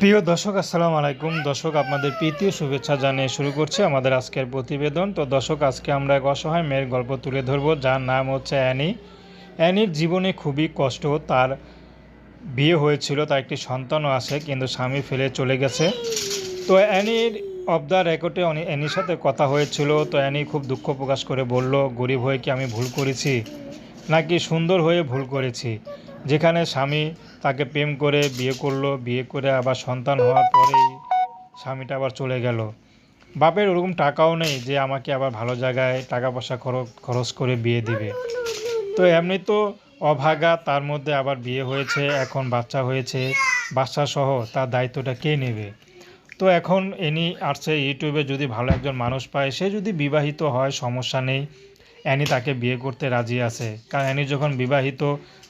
প্রিয় দর্শক, আসসালামু আলাইকুম। দর্শক, আপনাদের প্রীতি শুভেচ্ছা জানিয়ে শুরু করছি আমাদের আজকের প্রতিবেদন। তো দর্শক, আজকে আমরা এক অসহায় মেয়ের গল্প তুলে ধরবো, যার নাম হচ্ছে অ্যানি। অ্যানির জীবনে খুবই কষ্ট, তার বিয়ে হয়েছিল, তার একটি সন্তানও আছে, কিন্তু স্বামী ফেলে চলে গেছে। তো অ্যানির অফ দ্য রেকর্ডে অ্যানির সাথে কথা হয়েছিল, তো অ্যানি খুব দুঃখ প্রকাশ করে বলল, গরিব হয়ে কি আমি ভুল করেছি? নাকি সুন্দর হয়ে ভুল করেছি? যেখানে স্বামী তাকে প্রেম করে বিয়ে করল, বিয়ে করে আবার সন্তান হওয়ার পরেই স্বামীটা আবার চলে গেল। বাপের ওরকম টাকাও নেই যে আমাকে আবার ভালো জায়গায় টাকা পয়সা খরচ করে বিয়ে দিবে। তো এমনি তো অভাগা, তার মধ্যে আবার বিয়ে হয়েছে, এখন বাচ্চা হয়েছে বাচ্চা সহ তার দায়িত্বটা কে নেবে? তো এখন এনি আসছে ইউটিউবে যদি ভালো একজন মানুষ পায়, সে যদি বিবাহিত হয়, সমস্যা নেই। অ্যানি তাকে বিয়ে করতে রাজি আছে। কারণ অ্যানি যখন বিবাহিত,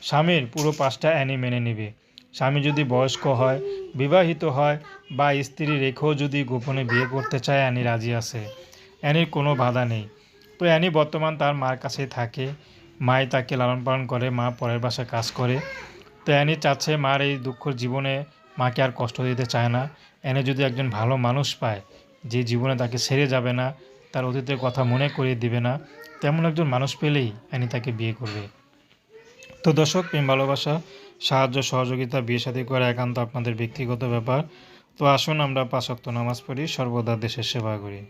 স্বামীর পুরো পাঁচটা অ্যানি মেনে নেবে। স্বামী যদি বয়স্ক হয়, বিবাহিত হয় বা স্ত্রী রেখেও যদি গোপনে বিয়ে করতে চায়, অ্যানি রাজি আছে। অ্যানির কোনো বাধা নেই। তো অ্যানি বর্তমান তার মার কাছেই থাকে। মাই তাকে লালন পালন করে, মা পরের বাসায় কাজ করে। তো অ্যানি চাচ্ছে মার এই দুঃখর জীবনে মাকে আর কষ্ট দিতে চায় না। এনে যদি একজন ভালো মানুষ পায়, যে জীবনে তাকে সেরে যাবে না তার অতীতের কথা মনে করিয়ে দিবে না, তেমন একজন মানুষ পেলেই অ্যানি তাকে বিয়ে করবে। তো দর্শক, প্রেম, ভালোবাসা, সাহায্য, সহযোগিতা, বিয়ে সাথে করা একান্ত আপনাদের ব্যক্তিগত ব্যাপার। তো আসুন আমরা পাঁচক্ত নামাজ পড়ি, সর্বদা দেশের সেবা করি।